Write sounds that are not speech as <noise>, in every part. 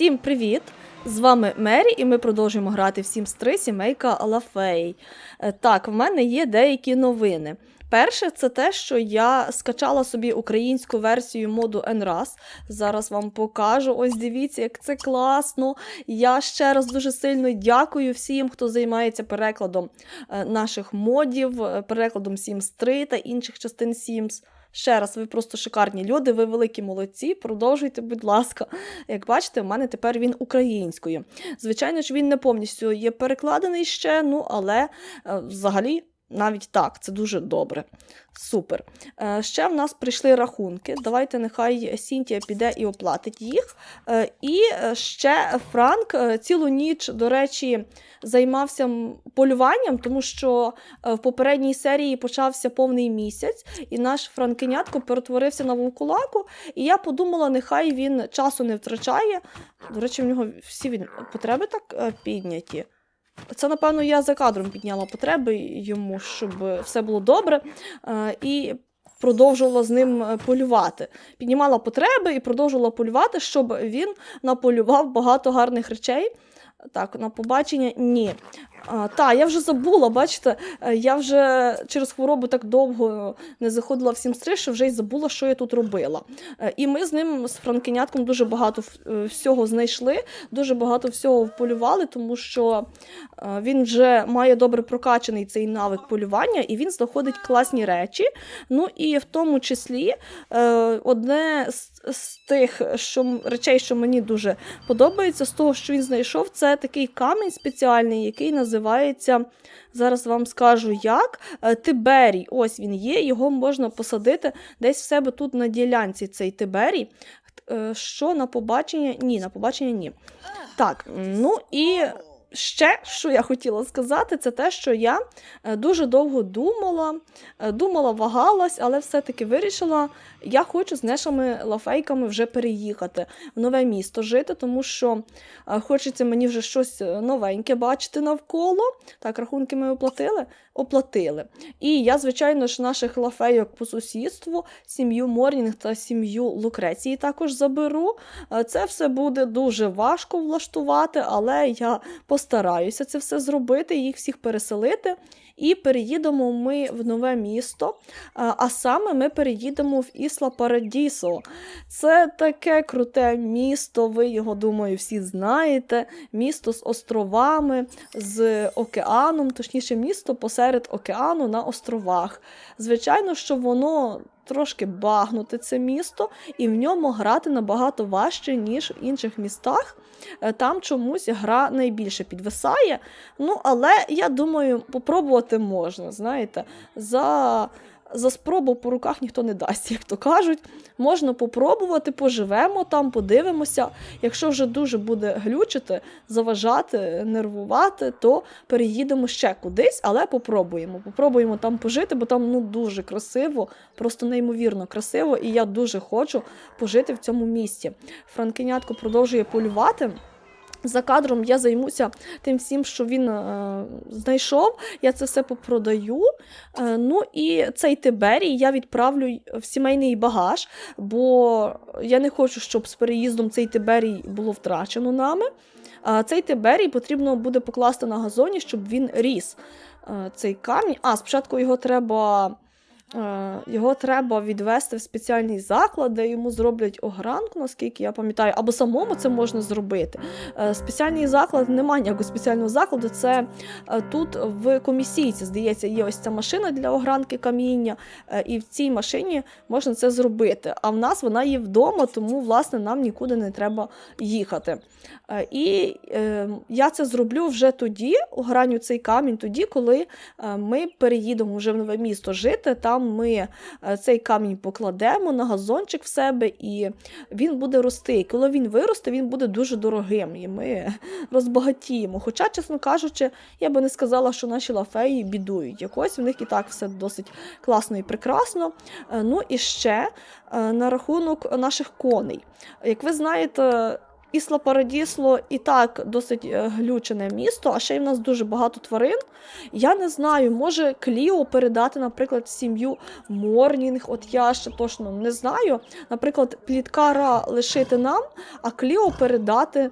Всім привіт! З вами Мері, і ми продовжуємо грати в Sims 3 сімейка Лафей. Е, Так, в мене є деякі новини. Перше, це те, що я скачала собі українську версію моду NRAS. Зараз вам покажу. Ось дивіться, як це класно. Я ще раз дуже сильно дякую всім, хто займається перекладом е, наших модів, е, перекладом Sims 3 та інших частин Sims. Ще раз, ви просто шикарні люди, ви великі молодці. Продовжуйте, будь ласка. Як бачите, в мене тепер він українською. Звичайно ж, він не повністю є перекладений ще, ну але е, взагалі. Навіть так, це дуже добре. Супер. Е, ще в нас прийшли рахунки. Давайте нехай Сінтія піде і оплатить їх. Е, і е, ще Франк е, цілу ніч, до речі, займався полюванням, тому що е, в попередній серії почався повний місяць, і наш франкенятко перетворився на вовкулаку. І я подумала, нехай він часу не втрачає. До речі, в нього всі він... потреби так підняті. Це, напевно, я за кадром підняла потреби йому, щоб все було добре. е, І продовжувала з ним е, полювати. Піднімала потреби і продовжувала полювати, щоб він наполював багато гарних речей. Так, на побачення ні. Та, я вже забула, бачите, е, я вже через хворобу так довго не заходила в 3, що вже й забула, що я тут робила. Е, І ми з ним, з Франкенятком, дуже багато е, всього знайшли, дуже багато всього вполювали, тому що він вже має добре прокачаний цей навик полювання, і він знаходить класні речі. Ну і в тому числі одне з, тих що, речей, що мені дуже подобається, з того, що він знайшов, це такий камінь спеціальний, який називається. Зараз вам скажу як. Е, Тиберій. Ось він є, його можна посадити десь в себе тут на ділянці цей Тиберій. Е, Що на побачення? Ні, на побачення ні. Так, ну і ще, що я хотіла сказати, це те, що я е, дуже довго думала, е, думала, вагалась, але все-таки вирішила, я хочу з нашими лафейками вже переїхати в нове місто жити, тому що е, хочеться мені вже щось новеньке бачити навколо. Так, рахунки ми оплатили? Оплатили. І я, звичайно ж, наших лафейок по сусідству, сім'ю Морнінг та сім'ю Лукреції також заберу. Е, Це все буде дуже важко влаштувати, але я постараюся це все зробити, їх всіх переселити. І переїдемо ми в нове місто. А а саме ми переїдемо в Ісла Парадісо. Це таке круте місто, ви його, думаю, всі знаєте. Місто з островами, з океаном, точніше, місто посеред океану на островах. Звичайно, що воно. Трошки багнуте це місто, і в ньому грати набагато важче, ніж в інших містах. Е, Там чомусь гра найбільше підвисає. Ну, але я думаю, попробувати можна. Знаєте, за, за спробу по руках ніхто не дасть, як то кажуть. Можна попробувати, поживемо там, подивимося. Якщо вже дуже буде глючити, заважати, нервувати, то переїдемо ще кудись, але попробуємо. Попробуємо там пожити, бо там ну дуже красиво, просто неймовірно красиво, і я дуже хочу пожити в цьому місті. Франкенятко продовжує полювати. За кадром я займуся тим всім, що він е, знайшов. Я це все попродаю. Е, ну і цей Тиберій я відправлю в сімейний багаж, бо я не хочу, щоб з переїздом цей Тиберій було втрачено нами. А цей Тиберій потрібно буде покласти на газоні, щоб він ріс. Е, цей камінь. А, спочатку його треба. Е, Його треба відвести в спеціальний заклад, де йому зроблять огранку, наскільки я пам'ятаю, або самому це можна зробити. Е, Спеціальний заклад немає ніякого спеціального закладу. Це е, тут в комісійці, здається, є ось ця машина для огранки каміння, і в цій машині можна це зробити. А в нас вона є вдома, тому власне нам нікуди не треба їхати. І я це зроблю вже тоді, ограню цей камінь, тоді, коли ми переїдемо вже в нове місто жити. Там ми е, цей камінь покладемо на газончик в себе, і він буде рости. І коли він виросте, він буде дуже дорогим, і ми розбагатіємо. Хоча, чесно кажучи, я би не сказала, що наші лафеї бідують. Якось в них і так все досить класно і прекрасно. Е, Ну і ще е, на рахунок наших коней. Як ви знаєте, Ісла Парадісло і так досить е, глючене місто, а ще й в нас дуже багато тварин. Я не знаю, може Кліо передати, наприклад, сім'ю Морнінг. От я ще точно не знаю. Наприклад, пліткара лишити нам, а Кліо передати е,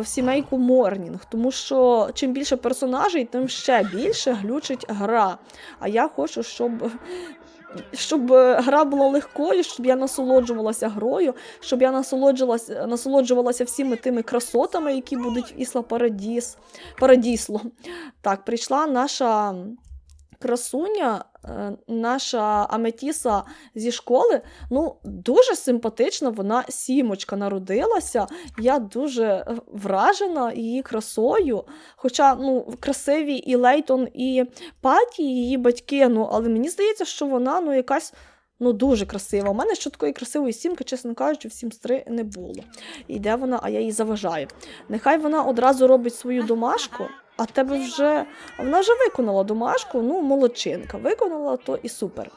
в сімейку Морнінг. Тому що чим більше персонажей, тим ще більше глючить гра. А я хочу, щоб. Щоб е, гра була легкою, щоб я насолоджувалася грою, щоб я насолоджувалася, насолоджувалася всіми тими красотами, які будуть в Ісла Парадіс, Парадісло. Так, прийшла наша красуня, е, наша Аметіса зі школи. Ну, дуже симпатична, вона сімочка народилася. Я дуже вражена її красою. Хоча ну, красиві і Лейтон, і Паті, її батьки, ну, але мені здається, що вона ну, якась. Ну, дуже красива. У мене ще такої красивої сімки, чесно кажучи, в 3 не було. І де вона, а я їй заважаю. Нехай вона одразу робить свою домашку, а тебе вже. Вона вже виконала домашку, ну, молодчинка. Виконала то і супер.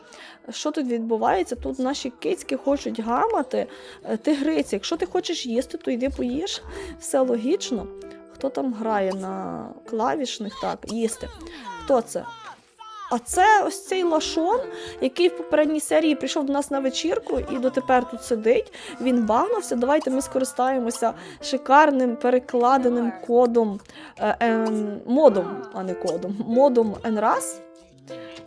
Що тут відбувається? Тут наші кицьки хочуть гамати. Е, Тигриці, якщо ти хочеш їсти, то йди поїж. Все логічно. Хто там грає на клавішних? Так, їсти. Хто це? А це ось цей лашон, який в попередній серії прийшов до нас на вечірку і дотепер тут сидить. Він багнувся. Давайте ми скористаємося шикарним перекладеним кодом, е, е, модом, а не кодом, модом NRAS.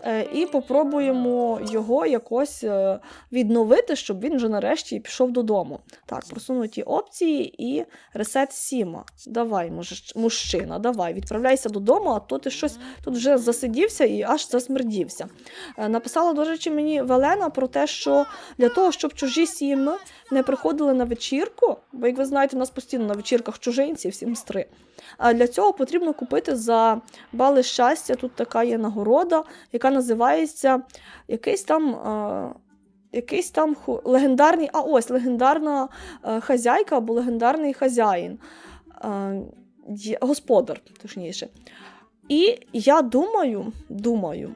Е, І попробуємо його якось е, відновити, щоб він вже нарешті пішов додому. Так, просунуті опції і ресет Сіма. Давай, мужчина, давай, відправляйся додому, а то ти щось тут вже засидівся і аж засмердівся. Е, Написала, до речі, мені Велена про те, що для того, щоб чужі сіми не приходили на вечірку, бо, як ви знаєте, у нас постійно на вечірках чужинці, всім з три. А для цього потрібно купити за бали щастя. Тут така є нагорода, яка називається якийсь там. Е, Якийсь там легендарний, а ось легендарна е, хазяйка або легендарний хазяїн, е, господар, точніше. І я думаю, думаю,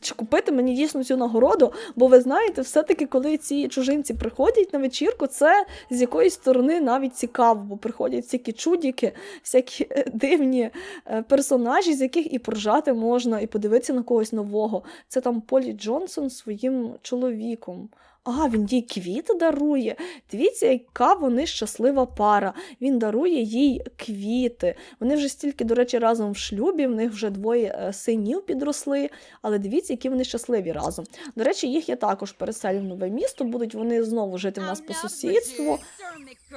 чи купити мені дійсно цю нагороду, бо ви знаєте, все-таки, коли ці чужинці приходять на вечірку, це з якоїсь сторони навіть цікаво, бо приходять всякі чудіки, всякі е, дивні е, персонажі, з яких і поржати можна, і подивитися на когось нового. Це там Полі Джонсон своїм чоловіком. А, він їй квіти дарує. Дивіться, яка вони щаслива пара. Він дарує їй квіти. Вони вже стільки, до речі, разом в шлюбі, в них вже двоє е, синів підросли, але дивіться, які вони щасливі разом. До речі, їх я також переселю в нове місто, будуть вони знову жити в нас по сусідству.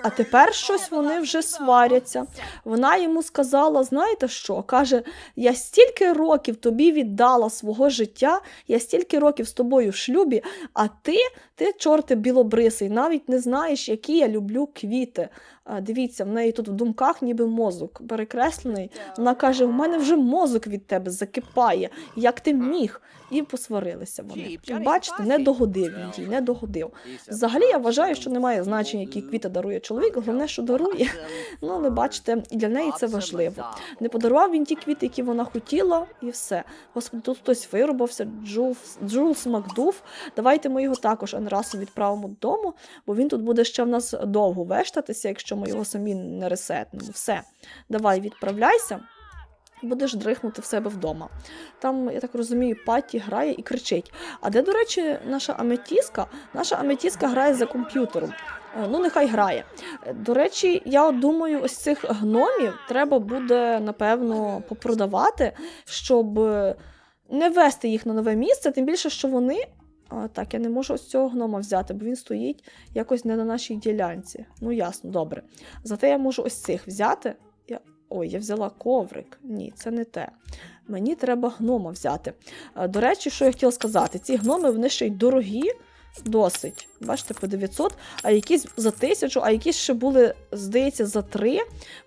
А тепер щось вони вже сваряться. Вона йому сказала: знаєте що? Каже: я стільки років тобі віддала свого життя, я стільки років з тобою в шлюбі, а ти, ти, чорти білобрисий, навіть не знаєш, які я люблю квіти. Дивіться, в неї тут в думках ніби мозок перекреслений. Вона каже: у мене вже мозок від тебе закипає. Як ти міг? І посварилися вони. І бачите, не догодив він їй, не догодив. Взагалі я вважаю, що немає значення, які квіти дарує чоловік, головне, що дарує. Ну, але бачите, для неї це важливо. Не подарував він ті квіти, які вона хотіла, і все. Господи, тут хтось виробився, Джулс, Джулс Макдуф. Давайте ми його також енрасом відправимо додому, бо він тут буде ще в нас довго вештатися, якщо ми його самі не ресетнемо. Все, давай, відправляйся. Будеш дрихнути в себе вдома. Там, я так розумію, Паті грає і кричить. А де, до речі, наша аметіска? Наша аметіска грає за комп'ютером. Е, Ну, нехай грає. Е, До речі, я думаю, ось цих гномів треба буде, напевно, попродавати, щоб е, не вести їх на нове місце, тим більше, що вони. Так, я не можу ось цього гнома взяти, бо він стоїть якось не на нашій ділянці. Ну, ясно, добре. Зате я можу ось цих взяти. Я... Ой, я взяла коврик. Ні, це не те. Мені треба гнома взяти. До речі, що я хотіла сказати, ці гноми вони ще й дорогі, досить. Бачите, по 900, а якісь за 1000, а якісь ще були, здається, за 3.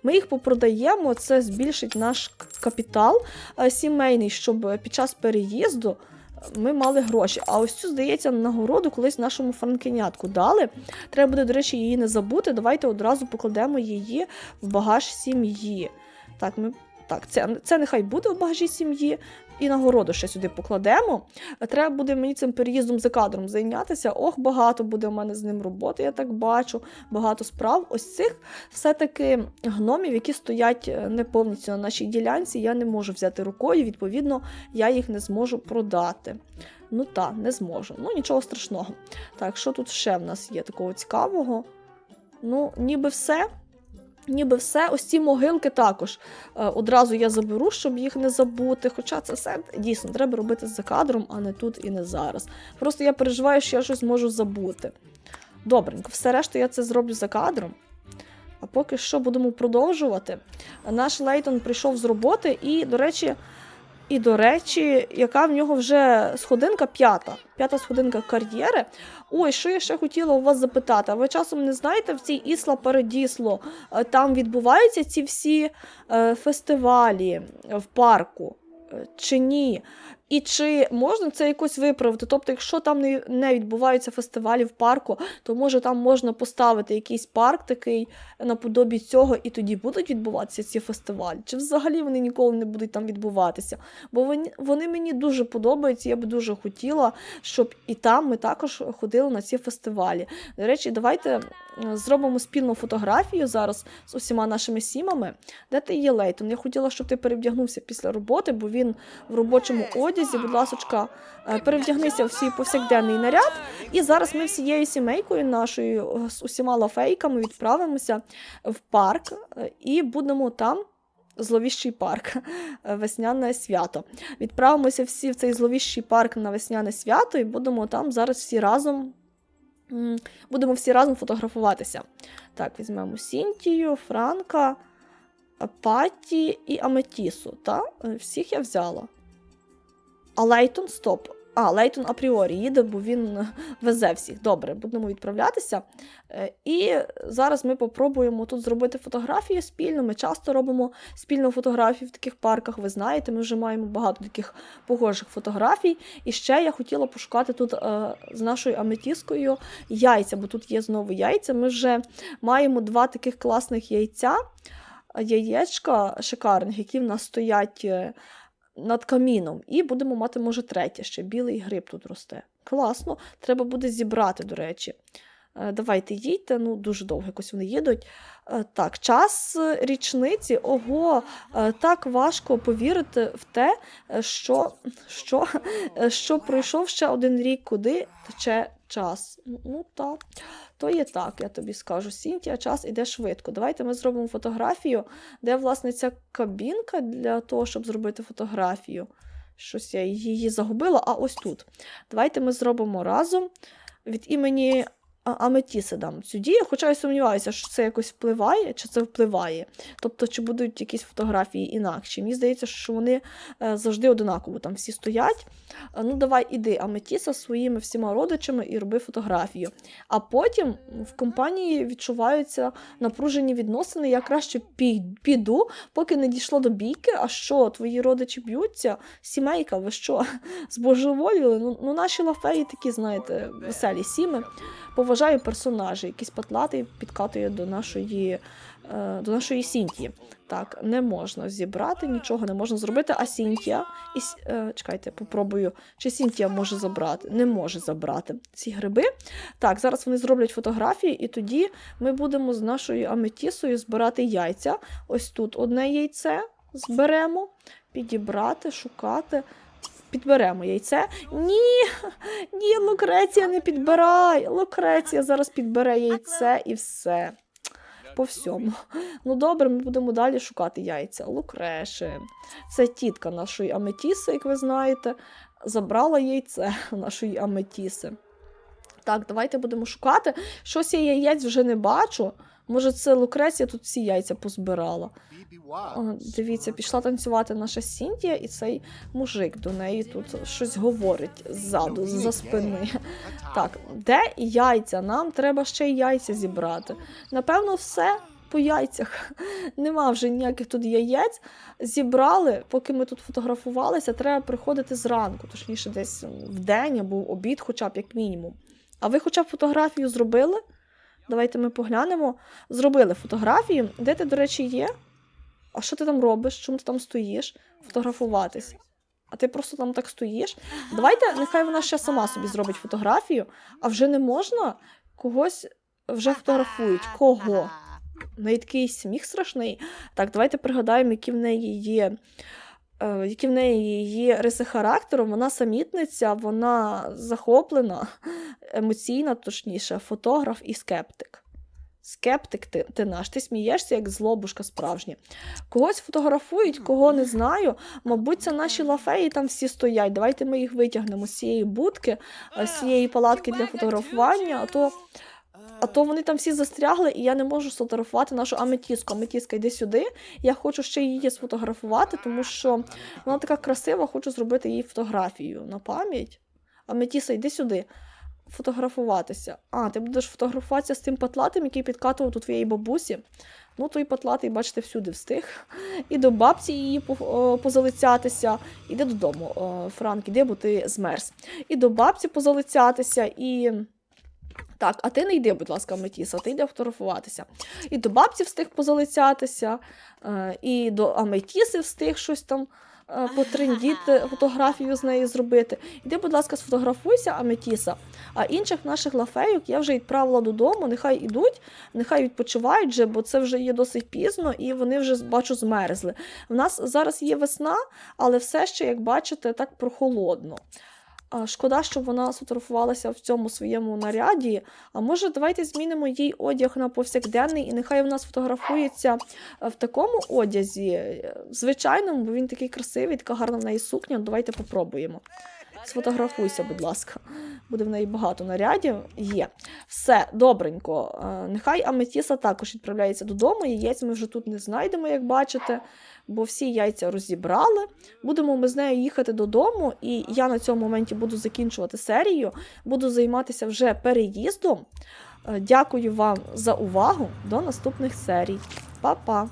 Ми їх попродаємо, це збільшить наш капітал сімейний, щоб під час переїзду ми мали гроші. А ось цю, здається, нагороду колись нашому франкенятку дали. Треба буде, до речі, її не забути. Давайте одразу покладемо її в багаж сім'ї. Так, ми. Так, це, це нехай буде в багажі сім'ї. І нагороду ще сюди покладемо. Треба буде мені цим переїздом за кадром зайнятися. Ох, багато буде в мене з ним роботи, я так бачу. Багато справ. Ось цих все-таки гномів, які стоять е, не повністю на нашій ділянці, я не можу взяти рукою, відповідно, я їх не зможу продати. Ну так, не зможу. Ну, нічого страшного. Так, що тут ще в нас є такого цікавого? Ну, ніби все. Ніби все, ось ці могилки також е, одразу я заберу, щоб їх не забути. Хоча це все дійсно треба робити за кадром, а не тут і не зараз. Просто я переживаю, що я щось можу забути. Добренько, все решта я це зроблю за кадром. А поки що будемо продовжувати. Наш Лейтон прийшов з роботи, і, до речі, і, до речі, яка в нього вже сходинка п'ята. П'ята сходинка кар'єри. Ой, що я ще хотіла у вас запитати? А ви часом не знаєте в цій Ісла Парадісло, е, там відбуваються ці всі е, фестивалі в парку? е, Чи ні? І чи можна це якось виправити? Тобто, якщо там не, відбуваються фестивалі в парку, то може там можна поставити якийсь парк такий наподобі цього, і тоді будуть відбуватися ці фестивалі? Чи взагалі вони ніколи не будуть там відбуватися? Бо вони, вони мені дуже подобаються, я би дуже хотіла, щоб і там ми також ходили на ці фестивалі. До речі, давайте е, зробимо спільну фотографію зараз з усіма нашими сімами. Де ти є, Лейтон? Я хотіла, щоб ти перевдягнувся після роботи, бо він в робочому одязі. Будь ласочка, е, перевдягнися в свій повсякденний наряд. І зараз ми всією сімейкою нашою е, з усіма лафейками відправимося в парк е, і будемо там. Зловіщий парк, весняне свято. Відправимося всі в цей зловіщий парк на весняне свято і будемо там зараз всі разом. Будемо всі разом фотографуватися. Так, візьмемо Сінтію, Франка, Патті і Аметісу. Та? Всіх я взяла. А Лейтон стоп. А, Лейтон апріорі їде, бо він е, везе всіх. Добре, будемо відправлятися. Е, І зараз ми попробуємо тут зробити фотографію спільно. Ми часто робимо спільну фотографію в таких парках. Ви знаєте, ми вже маємо багато таких похожих фотографій. І ще я хотіла пошукати тут е, з нашою аметіскою яйця, бо тут є знову яйця. Ми вже маємо два таких класних яйця, е, яєчка шикарних, які в нас стоять. Над каміном. І будемо мати, може, третє ще. Білий гриб тут росте. Класно, треба буде зібрати, до речі. Е, Давайте їдьте, ну дуже довго якось вони їдуть. Е, Так, час е, річниці. Ого, так важко повірити в те, що, що, що пройшов ще один рік, куди тече час. Ну, Ну так, то є так, я тобі скажу. Сінтія, час іде швидко. Давайте ми зробимо фотографію, де, власне, ця кабінка для того, щоб зробити фотографію. Щось я її загубила, а ось тут. Давайте ми зробимо разом від імені а- Аметіси дам цю дію, хоча я сумніваюся, що це якось впливає, чи це впливає. Тобто, чи будуть якісь фотографії інакші. Мені здається, що вони е, завжди одинаково там всі стоять. Е, Ну, давай іди, Аметіса своїми всіма родичами і роби фотографію. А потім в компанії відчуваються напружені відносини. Я краще піду, поки не дійшло до бійки. А що, твої родичі б'ються? Сімейка, ви що? <laughs> Збожеволіли? Ну, ну наші лафеї такі, знаєте, веселі сіми. Поважаю персонажі, якийсь патлатий підкатує до нашої, е, до нашої Сінтії. Так, не можна зібрати, нічого не можна зробити. А Сінтія, і, е, чекайте, попробую, чи Сінтія може забрати? Не може забрати ці гриби. Так, зараз вони зроблять фотографії, і тоді ми будемо з нашою аметісою збирати яйця. Ось тут одне яйце зберемо, підібрати, шукати. Підберемо яйце. Ні, ні, Лукреція не підбирай. Лукреція зараз підбере яйце і все. По всьому. Ну добре, ми будемо далі шукати яйця. Лукреше. Це тітка нашої Аметіси, як ви знаєте, забрала яйце <laughs> нашої Аметіси. Так, давайте будемо шукати. Щось я яєць вже не бачу. Може, це Лукреція тут всі яйця позбирала. О, дивіться, пішла танцювати наша Сінтія, і цей мужик до неї тут щось говорить ззаду, за спини. <laughs> Так, де яйця? Нам треба ще й яйця зібрати. Напевно, все по яйцях. <laughs> Нема вже ніяких тут яєць. Зібрали, поки ми тут фотографувалися, треба приходити зранку, точніше, десь в день або в обід, хоча б як мінімум. А ви хоча б фотографію зробили? Давайте ми поглянемо. Зробили фотографію. Де ти, до речі, є? А що ти там робиш? Чому ти там стоїш? Фотографуватись. А ти просто там так стоїш. Давайте, нехай вона ще сама собі зробить фотографію, а вже не можна когось вже фотографують. Кого? В неї такий сміх страшний. Так, давайте пригадаємо, які в неї є. Е, Які в неї є риси характеру, вона самітниця, вона захоплена, <laughs> емоційна, точніше, фотограф і скептик. Скептик ти, ти наш, ти смієшся, як злобушка справжня. Когось фотографують, кого не знаю. Мабуть, це наші лафеї там всі стоять. Давайте ми їх витягнемо з цієї будки, з цієї палатки для фотографування, а то а то вони там всі застрягли, і я не можу сфотографувати нашу аметіску. Аметіска, йди сюди. Я хочу ще її сфотографувати, тому що вона така красива, хочу зробити їй фотографію на пам'ять. Аметіса, йди сюди. Фотографуватися. А, ти будеш фотографуватися з тим патлатим, який підкатував до твоєї бабусі. Ну, той патлатий, бачите, всюди встиг. І до бабці її позалицятися. Іди додому, Франк, іди, бо ти змерз. І до бабці позалицятися, і. Так, а ти не йди, будь ласка, Аметіса, ти йди фотографуватися. І до бабці встиг позалицятися, е, і до Аметіси встиг щось там е, потрендіти, фотографію з нею зробити. Іди, будь ласка, сфотографуйся, Аметіса. А інших наших лафейок я вже відправила додому, нехай ідуть, нехай відпочивають вже, бо це вже є досить пізно, і вони вже бачу змерзли. У нас зараз є весна, але все ще, як бачите, так прохолодно. Шкода, що вона сфотографувалася в цьому своєму наряді. А може, давайте змінимо їй одяг на повсякденний, і нехай вона сфотографується е, в такому одязі, е, звичайному, бо він такий красивий, така гарна в неї сукня. Давайте попробуємо. Сфотографуйся, будь ласка. Буде в неї багато нарядів. Є. Все, добренько. Е, Нехай Аметіса також відправляється додому. Яєць ми вже тут не знайдемо, як бачите, бо всі яйця розібрали. Будемо ми з нею їхати додому, і я на цьому моменті буду закінчувати серію. Буду займатися вже переїздом. Е, Дякую вам за увагу. До наступних серій. Па-па!